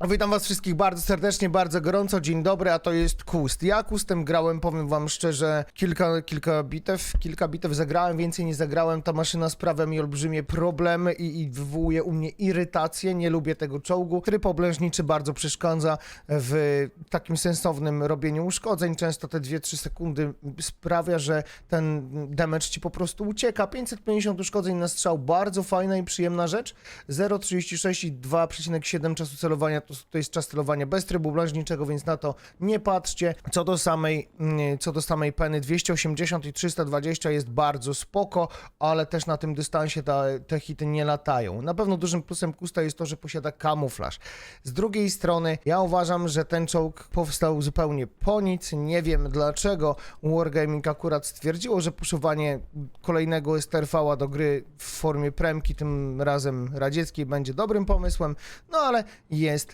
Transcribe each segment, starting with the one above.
Witam was wszystkich bardzo serdecznie, bardzo gorąco, dzień dobry, a to jest Kust. Ja Kustem grałem, powiem wam szczerze, kilka, kilka bitew, kilka bitew zagrałem, więcej nie zagrałem, ta maszyna sprawia mi olbrzymie problemy i, i wywołuje u mnie irytację, nie lubię tego czołgu. Tryb oblężniczy bardzo przeszkadza w takim sensownym robieniu uszkodzeń, często te 2-3 sekundy sprawia, że ten damage ci po prostu ucieka. 550 uszkodzeń na strzał, bardzo fajna i przyjemna rzecz, 0,36 i 2,7 czasu celowania to, to jest czas celowania bez trybu oblężniczego, więc na to nie patrzcie. Co do samej, mm, co do samej peny 280 i 320 jest bardzo spoko, ale też na tym dystansie ta, te hity nie latają. Na pewno dużym plusem Kusta jest to, że posiada kamuflaż. Z drugiej strony ja uważam, że ten czołg powstał zupełnie po nic. Nie wiem dlaczego Wargaming akurat stwierdziło, że puszowanie kolejnego STRV-a do gry w formie premki, tym razem radzieckiej, będzie dobrym pomysłem, no ale jest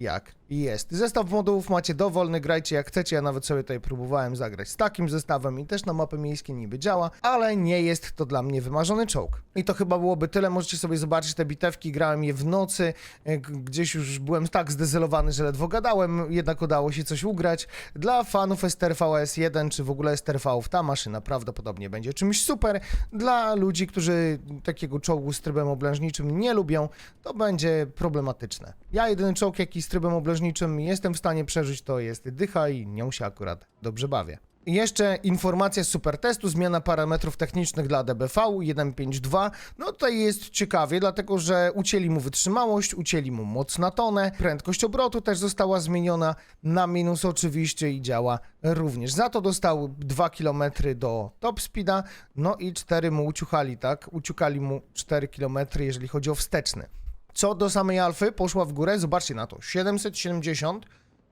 jak jest. Zestaw modułów macie dowolny, grajcie jak chcecie, ja nawet sobie tutaj próbowałem zagrać z takim zestawem i też na mapy miejskie niby działa, ale nie jest to dla mnie wymarzony czołg. I to chyba byłoby tyle, możecie sobie zobaczyć te bitewki, grałem je w nocy, e, gdzieś już byłem tak zdezelowany, że ledwo gadałem, jednak udało się coś ugrać. Dla fanów STRVS 1 czy w ogóle STRV ta maszyna prawdopodobnie będzie czymś super. Dla ludzi, którzy takiego czołgu z trybem oblężniczym nie lubią, to będzie problematyczne. Ja jedyny czołg, jaki trybem oblężniczym jestem w stanie przeżyć, to jest dycha i nią się akurat dobrze bawię. I Jeszcze informacja z supertestu, zmiana parametrów technicznych dla DBV 1.5.2. No tutaj jest ciekawie, dlatego że ucięli mu wytrzymałość, ucięli mu moc na tonę, prędkość obrotu też została zmieniona na minus oczywiście i działa również. Za to dostał 2 km do top speeda, no i 4 mu uciuchali, tak? Uciukali mu 4 km, jeżeli chodzi o wsteczny. Co do samej alfy, poszła w górę, zobaczcie na to, 770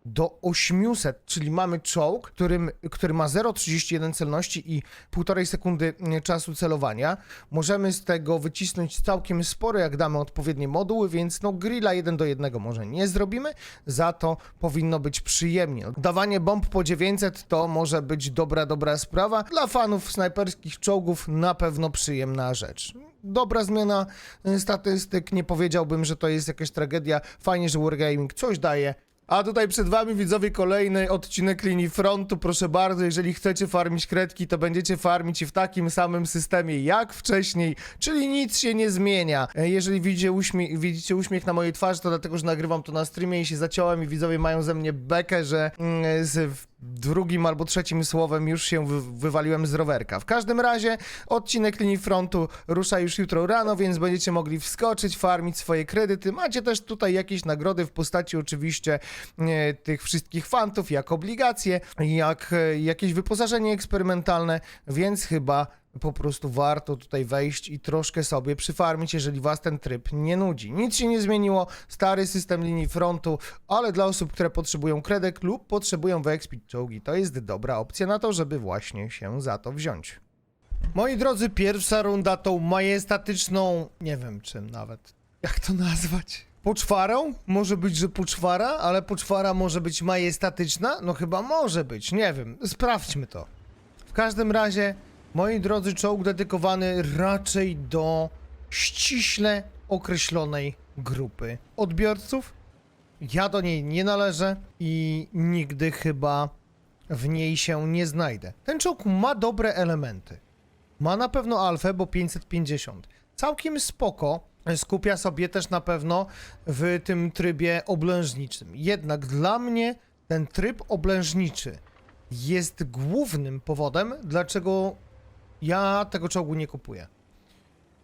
do 800, czyli mamy czołg, którym, który ma 0,31 celności i 1,5 sekundy mm, czasu celowania. Możemy z tego wycisnąć całkiem sporo, jak damy odpowiednie moduły, więc no grilla 1 do 1 może nie zrobimy, za to powinno być przyjemnie. Dawanie bomb po 900 to może być dobra, dobra sprawa. Dla fanów snajperskich czołgów na pewno przyjemna rzecz dobra zmiana y, statystyk. Nie powiedziałbym, że to jest jakaś tragedia. Fajnie, że Wargaming coś daje. A tutaj przed wami widzowie kolejny odcinek linii frontu. Proszę bardzo, jeżeli chcecie farmić kredki, to będziecie farmić w takim samym systemie jak wcześniej, czyli nic się nie zmienia. E, Jeżeli widzicie uśmiech, widzicie uśmiech na mojej twarzy, to dlatego, że nagrywam to na streamie i się zaciąłem i widzowie mają ze mnie bekę, że mm, z drugim albo trzecim słowem już się wy wywaliłem z rowerka. W każdym razie odcinek linii frontu rusza już jutro rano, więc będziecie mogli wskoczyć, farmić swoje kredyty. Macie też tutaj jakieś nagrody w postaci oczywiście e, tych wszystkich fantów, jak obligacje, jak e, jakieś wyposażenie eksperymentalne, więc chyba po prostu warto tutaj wejść i troszkę sobie przyfarmić, jeżeli was ten tryb nie nudzi. Nic się nie zmieniło, stary system linii frontu, ale dla osób, które potrzebują kredek lub potrzebują wyekspić czołgi, to jest dobra opcja na to, żeby właśnie się za to wziąć. Moi drodzy, pierwsza runda tą majestatyczną, nie wiem czym nawet, jak to nazwać? Poczwarą? Może być, że poczwara, ale poczwara może być majestatyczna? No chyba może być, nie wiem, sprawdźmy to. W każdym razie, moi drodzy, czołg dedykowany raczej do ściśle określonej grupy odbiorców. Ja do niej nie należę i nigdy chyba w niej się nie znajdę. Ten czołg ma dobre elementy. Ma na pewno alfę, bo 550. Całkiem spoko. Skupia sobie też na pewno w tym trybie oblężniczym. Jednak dla mnie ten tryb oblężniczy jest głównym powodem, dlaczego ja tego czołgu nie kupuję.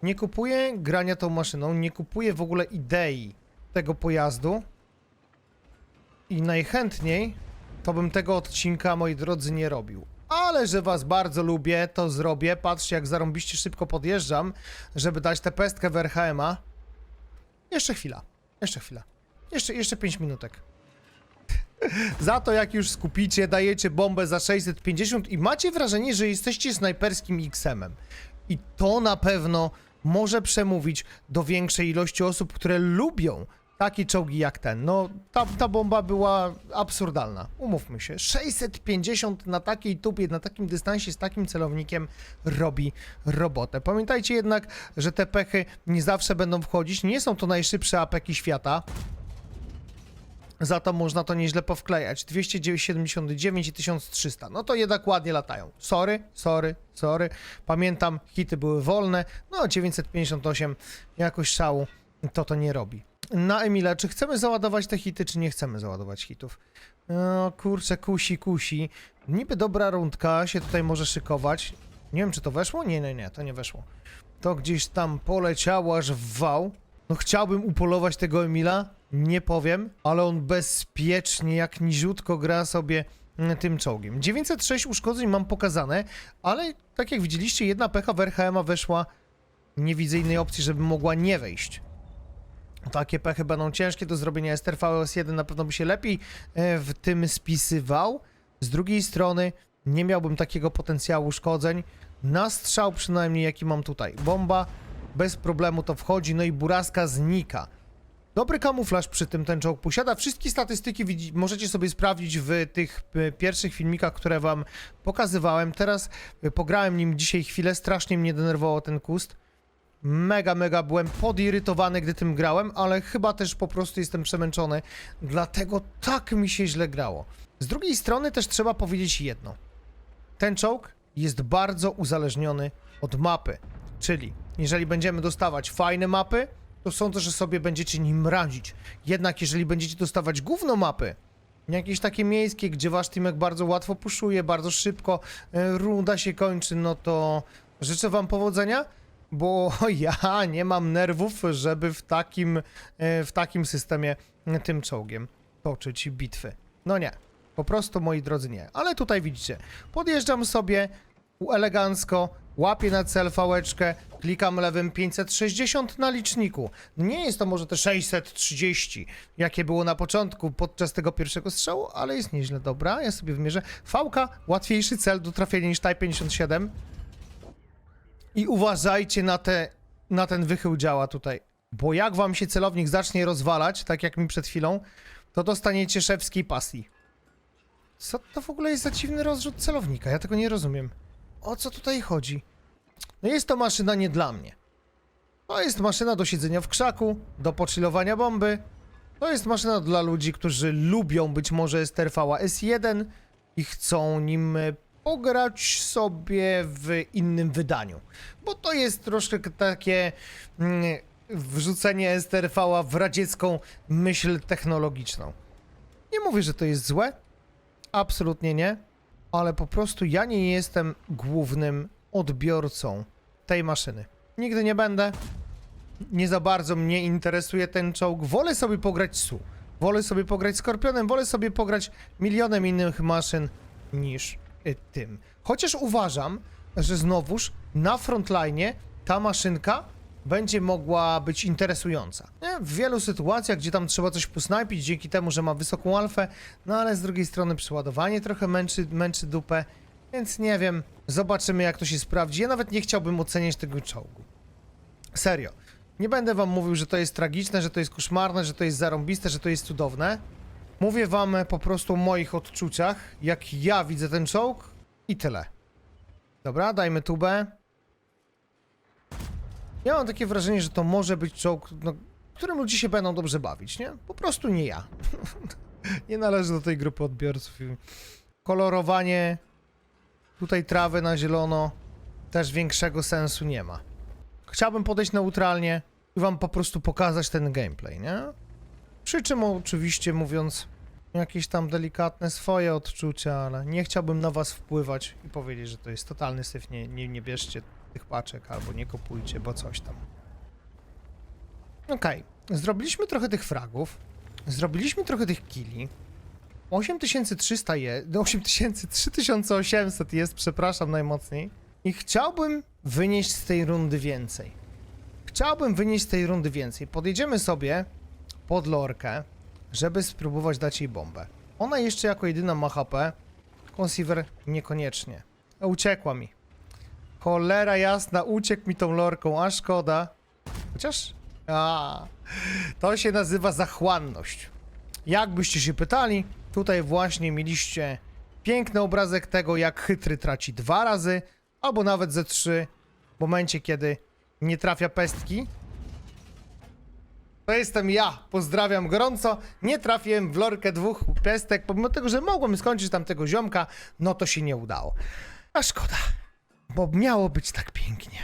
Nie kupuję grania tą maszyną, nie kupuję w ogóle idei tego pojazdu i najchętniej to bym tego odcinka, moi drodzy, nie robił. Ale że was bardzo lubię, to zrobię. Patrzcie, jak zarąbiście szybko podjeżdżam, żeby dać tę pestkę w RHM-a. Jeszcze chwila. Jeszcze chwila. Jeszcze, jeszcze 5 minutek. za to, jak już skupicie, dajecie bombę za 650 i macie wrażenie, że jesteście snajperskim XM-em. I to na pewno może przemówić do większej ilości osób, które lubią takie czołgi jak ten. No, ta, ta bomba była absurdalna. Umówmy się. 650 na takiej tubie, na takim dystansie, z takim celownikiem robi robotę. Pamiętajcie jednak, że te pechy nie zawsze będą wchodzić. Nie są to najszybsze apeki świata. Za to można to nieźle powklejać. 279 i 1300. No to jednak ładnie latają. Sorry, sorry, sorry. Pamiętam, hity były wolne. No 958 jakoś szału to to nie robi. Na Emila, czy chcemy załadować te hity, czy nie chcemy załadować hitów? No kurczę, kusi, kusi. Niby dobra rundka się tutaj może szykować. Nie wiem, czy to weszło? Nie, nie, nie, to nie weszło. To gdzieś tam poleciało aż w wał. No chciałbym upolować tego Emila, nie powiem, ale on bezpiecznie, jak niziutko gra sobie mm, tym czołgiem. 906 uszkodzeń mam pokazane, ale tak jak widzieliście, jedna pecha w RHM-a weszła. Nie widzę innej opcji, żeby mogła nie wejść. Takie pechy będą ciężkie do zrobienia. STRVS 1 na pewno by się lepiej e, w tym spisywał. Z drugiej strony nie miałbym takiego potencjału uszkodzeń. Na strzał przynajmniej jaki mam tutaj. Bomba bez problemu to wchodzi, no i buraska znika. Dobry kamuflaż przy tym ten czołg posiada. Wszystkie statystyki możecie sobie sprawdzić w tych e, pierwszych filmikach, które wam pokazywałem. Teraz e, pograłem nim dzisiaj chwilę, strasznie mnie denerwował ten kust. Mega, mega byłem podirytowany, gdy tym grałem, ale chyba też po prostu jestem przemęczony, dlatego tak mi się źle grało. Z drugiej strony też trzeba powiedzieć jedno. Ten czołg jest bardzo uzależniony od mapy, czyli jeżeli będziemy dostawać fajne mapy, to sądzę, że sobie będziecie nim radzić. Jednak jeżeli będziecie dostawać gówno mapy, jakieś takie miejskie, gdzie wasz teamek bardzo łatwo puszuje, bardzo szybko e, runda się kończy, no to życzę wam powodzenia, bo ja nie mam nerwów, żeby w takim, e, w takim systemie e, tym czołgiem toczyć bitwy. No nie, po prostu moi drodzy nie. Ale tutaj widzicie, podjeżdżam sobie elegancko, łapię na cel fałeczkę, klikam lewym 560 na liczniku. Nie jest to może te 630, jakie było na początku podczas tego pierwszego strzału, ale jest nieźle dobra. Ja sobie wymierzę. Fałka, łatwiejszy cel do trafienia niż Type 57. I uważajcie na, te, na ten wychył działa tutaj. Bo jak wam się celownik zacznie rozwalać, tak jak mi przed chwilą, to dostaniecie szewskiej pasji. Co to w ogóle jest za dziwny rozrzut celownika? Ja tego nie rozumiem. O co tutaj chodzi? No jest to maszyna nie dla mnie. To jest maszyna do siedzenia w krzaku, do pochillowania bomby. To jest maszyna dla ludzi, którzy lubią być może STRV S1 i chcą nim e, pograć sobie w innym wydaniu. Bo to jest troszkę takie mm, wrzucenie STRV w radziecką myśl technologiczną. Nie mówię, że to jest złe. Absolutnie nie. Ale po prostu ja nie jestem głównym odbiorcą tej maszyny. Nigdy nie będę. Nie za bardzo mnie interesuje ten czołg. Wolę sobie pograć SU. Wolę sobie pograć Skorpionem. Wolę sobie pograć milionem innych maszyn niż tym. Chociaż uważam, że znowuż na frontline ta maszynka będzie mogła być interesująca. Nie? W wielu sytuacjach, gdzie tam trzeba coś posnajpić dzięki temu, że ma wysoką alfę, no ale z drugiej strony przeładowanie trochę męczy, męczy dupę, więc nie wiem, zobaczymy jak to się sprawdzi. Ja nawet nie chciałbym oceniać tego czołgu. Serio. Nie będę wam mówił, że to jest tragiczne, że to jest koszmarne, że to jest zarąbiste, że to jest cudowne. Mówię wam po prostu o moich odczuciach, jak ja widzę ten czołg i tyle. Dobra, dajmy tubę. Ja mam takie wrażenie, że to może być czołg, no, którym ludzie się będą dobrze bawić, nie? Po prostu nie ja. nie należę do tej grupy odbiorców. Kolorowanie tutaj trawy na zielono też większego sensu nie ma. Chciałbym podejść neutralnie i wam po prostu pokazać ten gameplay, nie? Przy czym oczywiście mówiąc jakieś tam delikatne swoje odczucia, ale nie chciałbym na was wpływać i powiedzieć, że to jest totalny syf, nie, nie, nie bierzcie tych paczek albo nie kupujcie, bo coś tam. Okej, zrobiliśmy trochę tych fragów, zrobiliśmy trochę tych killi. 8300 jest, 8000, 3800 jest, przepraszam najmocniej. I chciałbym wynieść z tej rundy więcej. Chciałbym wynieść z tej rundy więcej. Podjedziemy sobie pod lorkę, żeby spróbować dać jej bombę. Ona jeszcze jako jedyna ma HP, Conceiver niekoniecznie. A Uciekła mi. Cholera jasna, uciekł mi tą lorką, a szkoda. Chociaż... A, to się nazywa zachłanność. Jakbyście się pytali, tutaj właśnie mieliście piękny obrazek tego, jak chytry traci dwa razy, albo nawet ze trzy, w momencie, kiedy nie trafia pestki. To jestem ja. Pozdrawiam gorąco. Nie trafiłem w lorkę dwóch pestek, pomimo tego, że mogłem skończyć tamtego ziomka, no to się nie udało. A szkoda, bo miało być tak pięknie.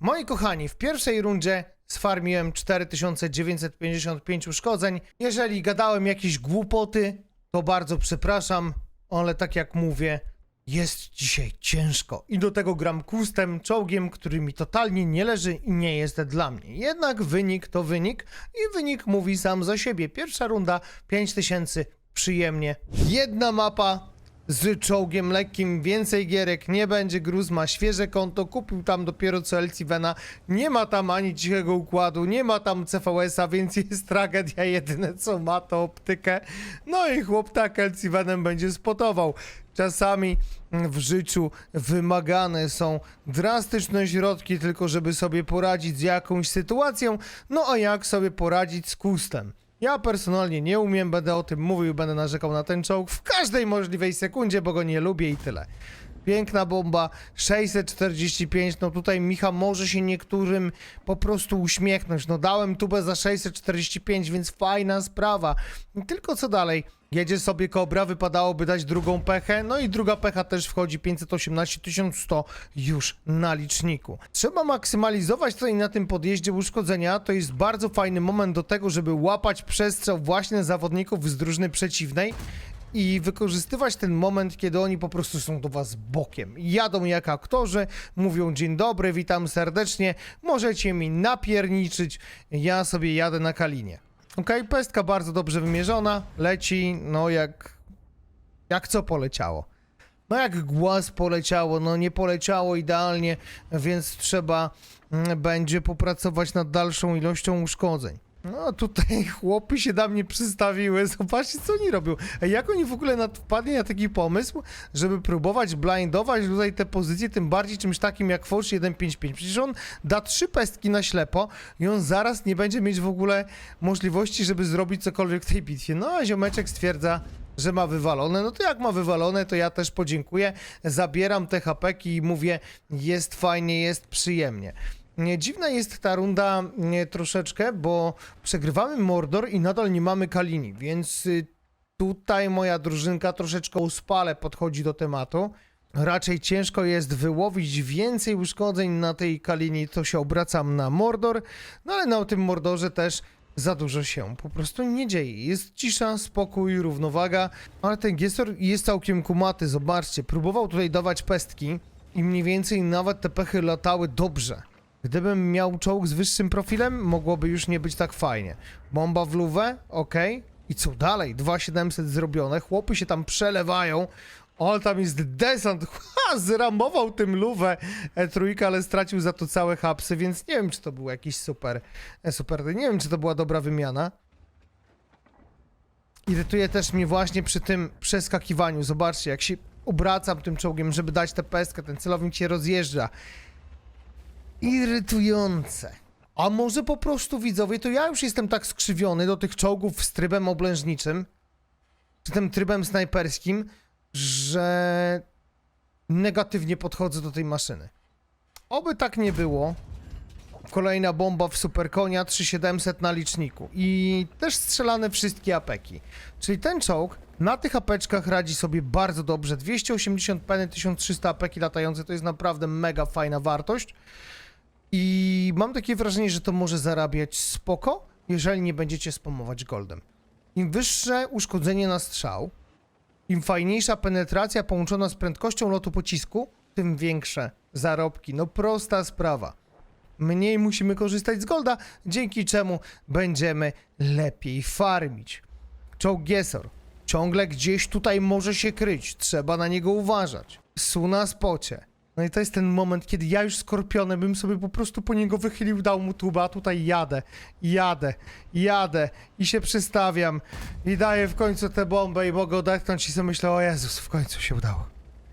Moi kochani, w pierwszej rundzie sfarmiłem 4955 uszkodzeń. Jeżeli gadałem jakieś głupoty, to bardzo przepraszam, ale tak jak mówię, jest dzisiaj ciężko. I do tego gram kustem, czołgiem, który mi totalnie nie leży i nie jest dla mnie. Jednak wynik to wynik i wynik mówi sam za siebie. Pierwsza runda 5000, przyjemnie. Jedna mapa, z czołgiem lekkim, więcej gierek, nie będzie gruz, ma świeże konto, kupił tam dopiero co Elcivena, nie ma tam ani cichego układu, nie ma tam CVS-a, więc jest tragedia, jedyne co ma to optykę, no i chłop tak Elcivenem będzie spotował. Czasami w życiu wymagane są drastyczne środki, tylko żeby sobie poradzić z jakąś sytuacją, no a jak sobie poradzić z kustem. Ja personalnie nie umiem, będę o tym mówił, będę narzekał na ten czołg w każdej możliwej sekundzie, bo go nie lubię i tyle. Piękna bomba, 645, no tutaj Micha może się niektórym po prostu uśmiechnąć. No dałem tubę za 645, więc fajna sprawa. Tylko co dalej? Jedzie sobie Kobra, wypadałoby dać drugą pechę, no i druga pecha też wchodzi 518 1100 już na liczniku. Trzeba maksymalizować tutaj na tym podjeździe uszkodzenia, to jest bardzo fajny moment do tego, żeby łapać przestrzał właśnie zawodników z drużyny przeciwnej i wykorzystywać ten moment, kiedy oni po prostu są do was bokiem. Jadą jak aktorzy, mówią dzień dobry, witam serdecznie, możecie mi napierniczyć, ja sobie jadę na Kalinie. Okej, pestka bardzo dobrze wymierzona, leci, no jak... jak co poleciało. No jak głaz poleciało, no nie poleciało idealnie, więc trzeba mm, będzie popracować nad dalszą ilością uszkodzeń. No tutaj chłopy się na mnie przystawiły, zobaczcie co oni robią. Jak oni w ogóle nad, wpadli na taki pomysł, żeby próbować blindować tutaj te pozycje, tym bardziej czymś takim jak Forge 155. Przecież on da trzy pestki na ślepo i on zaraz nie będzie mieć w ogóle możliwości, żeby zrobić cokolwiek w tej bitwie. No a ziomeczek stwierdza, że ma wywalone. No to jak ma wywalone, to ja też podziękuję. Zabieram te hapeki i mówię, jest fajnie, jest przyjemnie. Nie, Dziwna jest ta runda nie, troszeczkę, bo przegrywamy Mordor i nadal nie mamy Kalini, więc y, tutaj moja drużynka troszeczkę uspale podchodzi do tematu. Raczej ciężko jest wyłowić więcej uszkodzeń na tej Kalini, to się obracam na Mordor, no ale na tym Mordorze też za dużo się po prostu nie dzieje. Jest cisza, spokój, równowaga, ale ten Gestor jest całkiem kumaty, zobaczcie, próbował tutaj dawać pestki i mniej więcej nawet te pechy latały dobrze. Gdybym miał czołg z wyższym profilem, mogłoby już nie być tak fajnie. Bomba w luwę, okej. I co dalej? 2700 zrobione, chłopy się tam przelewają. O, tam jest desant. Ha, zramował tym luwę e, trójka, ale stracił za to całe hapsy, więc nie wiem, czy to był jakiś super, e, super, nie wiem, czy to była dobra wymiana. Irytuje też mnie właśnie przy tym przeskakiwaniu. Zobaczcie, jak się obracam tym czołgiem, żeby dać tę pestkę, ten celownik się rozjeżdża irytujące. A może po prostu widzowie, to ja już jestem tak skrzywiony do tych czołgów z trybem oblężniczym, czy tym trybem snajperskim, że negatywnie podchodzę do tej maszyny. Oby tak nie było. Kolejna bomba w Superkonia 3700 na liczniku i też strzelane wszystkie apeki. Czyli ten czołg na tych apeczkach radzi sobie bardzo dobrze. 280 peny, 1300 apeki latające to jest naprawdę mega fajna wartość. I mam takie wrażenie, że to może zarabiać spoko, jeżeli nie będziecie spamować goldem. Im wyższe uszkodzenie na strzał, im fajniejsza penetracja połączona z prędkością lotu pocisku, tym większe zarobki. No prosta sprawa. Mniej musimy korzystać z golda, dzięki czemu będziemy lepiej farmić. Czołg Gesor ciągle gdzieś tutaj może się kryć, trzeba na niego uważać. Su na spocie. No i to jest ten moment, kiedy ja już skorpionem bym sobie po prostu po niego wychylił, dał mu tuba, a tutaj jadę, jadę, jadę i się przystawiam i daję w końcu tę bombę i mogę odetchnąć i sobie myślę, o Jezus, w końcu się udało.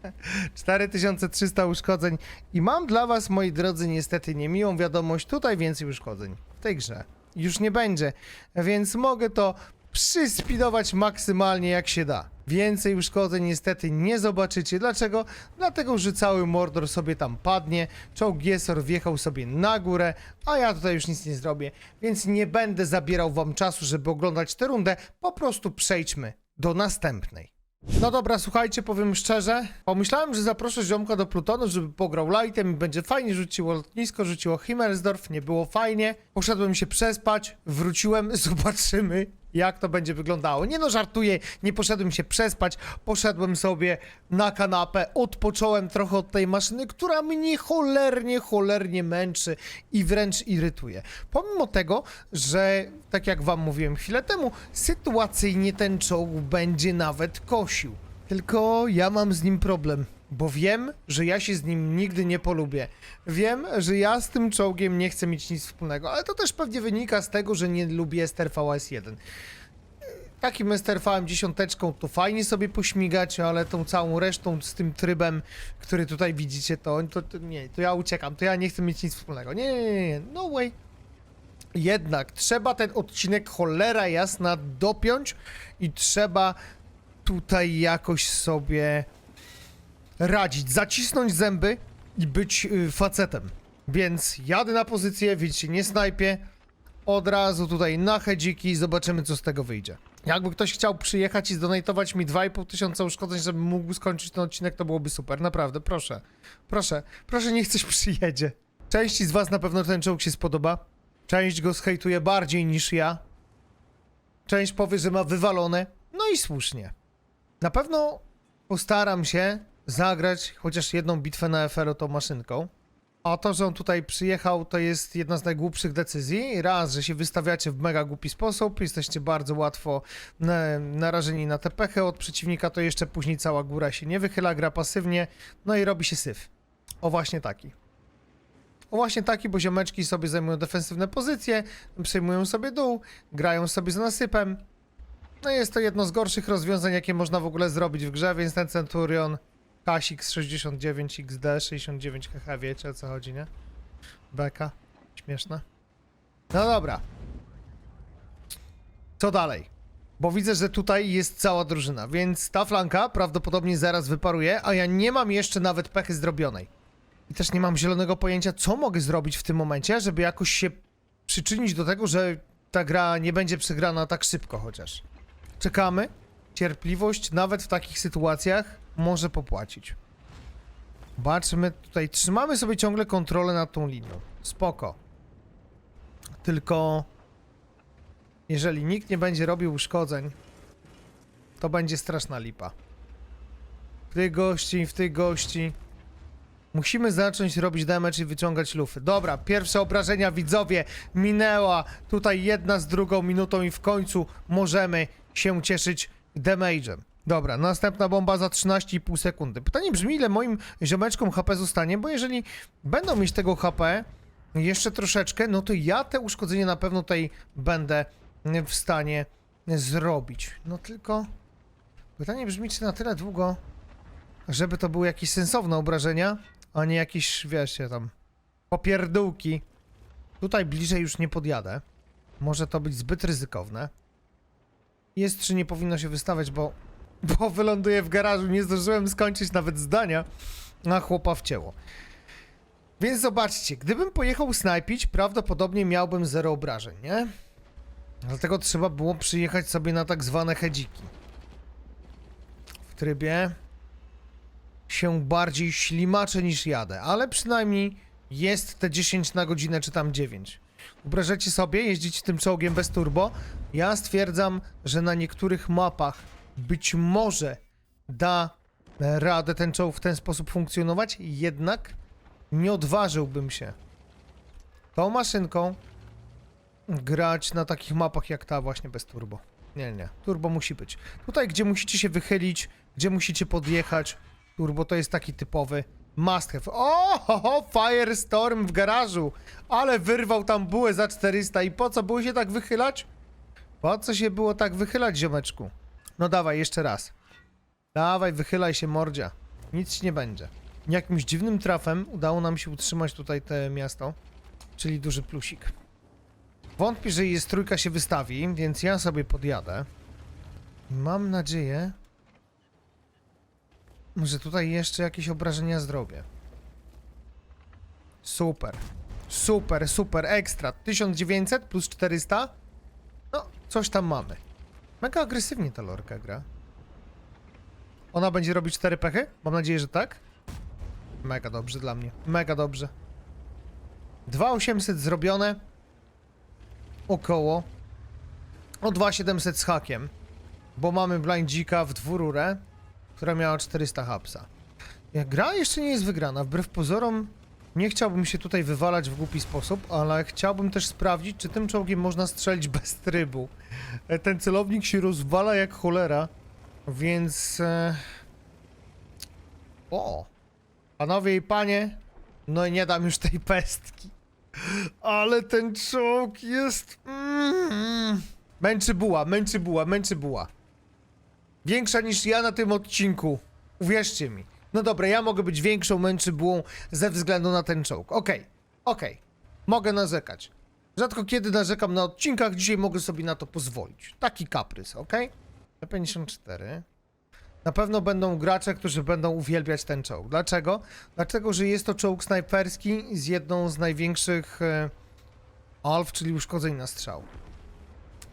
4300 uszkodzeń i mam dla was, moi drodzy, niestety niemiłą wiadomość, tutaj więcej uszkodzeń w tej grze już nie będzie, więc mogę to przyspidować maksymalnie jak się da. Więcej uszkodzeń niestety nie zobaczycie. Dlaczego? Dlatego, że cały Mordor sobie tam padnie, czołg wjechał sobie na górę, a ja tutaj już nic nie zrobię, więc nie będę zabierał wam czasu, żeby oglądać tę rundę, po prostu przejdźmy do następnej. No dobra, słuchajcie, powiem szczerze, pomyślałem, że zaproszę ziomka do Plutonu, żeby pograł lightem i będzie fajnie, rzuciło lotnisko, rzuciło Himmelsdorf, nie było fajnie, poszedłem się przespać, wróciłem, zobaczymy jak to będzie wyglądało. Nie no, żartuję, nie poszedłem się przespać, poszedłem sobie na kanapę, odpocząłem trochę od tej maszyny, która mnie cholernie, cholernie męczy i wręcz irytuje. Pomimo tego, że tak jak wam mówiłem chwilę temu, sytuacyjnie ten czołg będzie nawet kosił. Tylko ja mam z nim problem. Bo wiem, że ja się z nim nigdy nie polubię. Wiem, że ja z tym czołgiem nie chcę mieć nic wspólnego, ale to też pewnie wynika z tego, że nie lubię STRVS-1. Takim STRV-em dziesiąteczką to fajnie sobie pośmigać, ale tą całą resztą z tym trybem, który tutaj widzicie, to, to, to nie, to ja uciekam, to ja nie chcę mieć nic wspólnego. Nie, nie, nie, nie, no way. Jednak trzeba ten odcinek cholera jasna dopiąć i trzeba tutaj jakoś sobie radzić, zacisnąć zęby i być y, facetem. Więc jadę na pozycję, widzicie, nie snajpię. Od razu tutaj na hedziki zobaczymy, co z tego wyjdzie. Jakby ktoś chciał przyjechać i zdonatować mi 2,5 tysiąca uszkodzeń, żebym mógł skończyć ten odcinek, to byłoby super. Naprawdę, proszę. Proszę, proszę, niech coś przyjedzie. Części z was na pewno ten czołg się spodoba. Część go zhejtuje bardziej niż ja. Część powie, że ma wywalone. No i słusznie. Na pewno postaram się zagrać chociaż jedną bitwę na FRO tą maszynką. A to, że on tutaj przyjechał, to jest jedna z najgłupszych decyzji. Raz, że się wystawiacie w mega głupi sposób, jesteście bardzo łatwo na, narażeni na te pechy od przeciwnika, to jeszcze później cała góra się nie wychyla, gra pasywnie, no i robi się syf. O właśnie taki. O właśnie taki, bo ziomeczki sobie zajmują defensywne pozycje, przejmują sobie dół, grają sobie z nasypem. No jest to jedno z gorszych rozwiązań, jakie można w ogóle zrobić w grze, więc ten Centurion Kasik 69 XD 69 HH, wiecie o co chodzi, nie? Beka. Śmieszne. No dobra. Co dalej? Bo widzę, że tutaj jest cała drużyna, więc ta flanka prawdopodobnie zaraz wyparuje, a ja nie mam jeszcze nawet pechy zrobionej. I też nie mam zielonego pojęcia, co mogę zrobić w tym momencie, żeby jakoś się przyczynić do tego, że ta gra nie będzie przegrana tak szybko chociaż. Czekamy. Cierpliwość nawet w takich sytuacjach może popłacić. Zobaczmy tutaj, trzymamy sobie ciągle kontrolę nad tą linią. Spoko. Tylko jeżeli nikt nie będzie robił uszkodzeń, to będzie straszna lipa. W tych gości, w tych gości. Musimy zacząć robić damage i wyciągać lufy. Dobra, pierwsze obrażenia widzowie minęła. Tutaj jedna z drugą minutą i w końcu możemy się cieszyć damage'em. Dobra, następna bomba za 13,5 sekundy. Pytanie brzmi, ile moim ziomeczkom HP zostanie, bo jeżeli będą mieć tego HP jeszcze troszeczkę, no to ja te uszkodzenie na pewno tutaj będę w stanie zrobić. No tylko pytanie brzmi, czy na tyle długo, żeby to były jakieś sensowne obrażenia, a nie jakieś, wiecie, tam popierdółki. Tutaj bliżej już nie podjadę. Może to być zbyt ryzykowne. Jest czy nie powinno się wystawiać, bo, bo wyląduję w garażu. Nie zdążyłem skończyć nawet zdania, a chłopa wcięło. Więc zobaczcie, gdybym pojechał snajpić, prawdopodobnie miałbym zero obrażeń, nie? Dlatego trzeba było przyjechać sobie na tak zwane hedziki. W trybie się bardziej ślimaczę niż jadę, ale przynajmniej jest te 10 na godzinę, czy tam 9. Wyobrażacie sobie jeździć tym czołgiem bez turbo? Ja stwierdzam, że na niektórych mapach być może da radę ten czołg w ten sposób funkcjonować, jednak nie odważyłbym się tą maszynką grać na takich mapach jak ta właśnie bez turbo. Nie, nie, turbo musi być. Tutaj, gdzie musicie się wychylić, gdzie musicie podjechać, turbo to jest taki typowy must have. O, ho, ho, Firestorm w garażu, ale wyrwał tam bułę za 400 i po co było się tak wychylać? Po co się było tak wychylać, ziomeczku? No dawaj, jeszcze raz. Dawaj, wychylaj się, mordzia. Nic ci nie będzie. Jakimś dziwnym trafem udało nam się utrzymać tutaj te miasto, czyli duży plusik. Wątpię, że jest trójka się wystawi, więc ja sobie podjadę. Mam nadzieję, że tutaj jeszcze jakieś obrażenia zrobię. Super. Super, super, ekstra. 1900 plus 400. No, coś tam mamy. Mega agresywnie ta lorka gra. Ona będzie robić 4 pechy? Mam nadzieję, że tak. Mega dobrze dla mnie. Mega dobrze. 2800 zrobione. Około. O 2700 z hakiem. Bo mamy blindzika w dwururę, która miała 400 hapsa. Gra jeszcze nie jest wygrana, wbrew pozorom nie chciałbym się tutaj wywalać w głupi sposób, ale chciałbym też sprawdzić, czy tym czołgiem można strzelić bez trybu. E, Ten celownik się rozwala jak cholera, więc... E... O! Panowie i panie, no i nie dam już tej pestki. Ale ten czołg jest... Mm. Męczy buła, męczy buła, męczy buła. Większa niż ja na tym odcinku. Uwierzcie mi. No dobra, ja mogę być większą męczybułą ze względu na ten czołg. Okej, okej. Mogę narzekać. Rzadko kiedy narzekam na odcinkach, dzisiaj mogę sobie na to pozwolić. Taki kaprys, okej? P54. Na pewno będą gracze, którzy będą uwielbiać ten czołg. Dlaczego? Dlatego, że jest to czołg snajperski z jedną z największych e, alf, czyli uszkodzeń na strzał.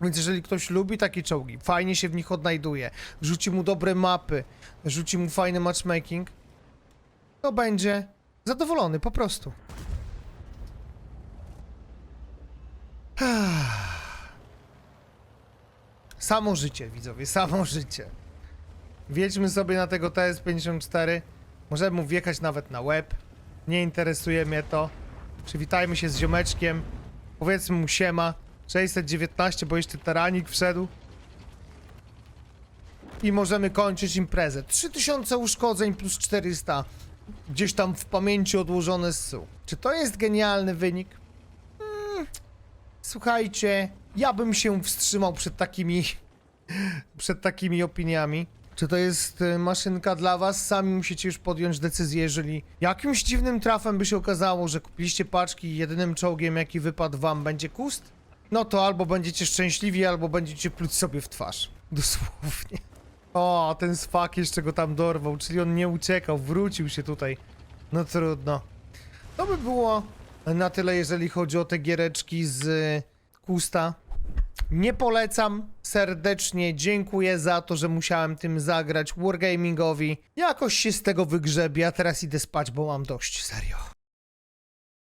Więc jeżeli ktoś lubi takie czołgi, fajnie się w nich odnajduje, rzuci mu dobre mapy, rzuci mu fajny matchmaking, to będzie zadowolony po prostu. Samo życie, widzowie, samo życie. Wiedźmy sobie na tego TS-54. Możemy mu wjechać nawet na łeb. Nie interesuje mnie to. Przywitajmy się z ziomeczkiem. Powiedzmy mu siema. 619, bo jeszcze taranik wszedł. I możemy kończyć imprezę. 3000 uszkodzeń plus 400. Gdzieś tam w pamięci odłożone SU. Czy to jest genialny wynik? Mm, słuchajcie, ja bym się wstrzymał przed takimi przed takimi opiniami. Czy to jest y, maszynka dla was? Sami musicie już podjąć decyzję, jeżeli jakimś dziwnym trafem by się okazało, że kupiliście paczki i jedynym czołgiem, jaki wypadł wam będzie kust, no to albo będziecie szczęśliwi, albo będziecie pluć sobie w twarz. Dosłownie. O, ten swak jeszcze go tam dorwał, czyli on nie uciekał, wrócił się tutaj. No trudno. To by było na tyle, jeżeli chodzi o te giereczki z y, Kusta. Nie polecam. Serdecznie dziękuję za to, że musiałem tym zagrać Wargamingowi. Jakoś się z tego wygrzebię, a teraz idę spać, bo mam dość, serio.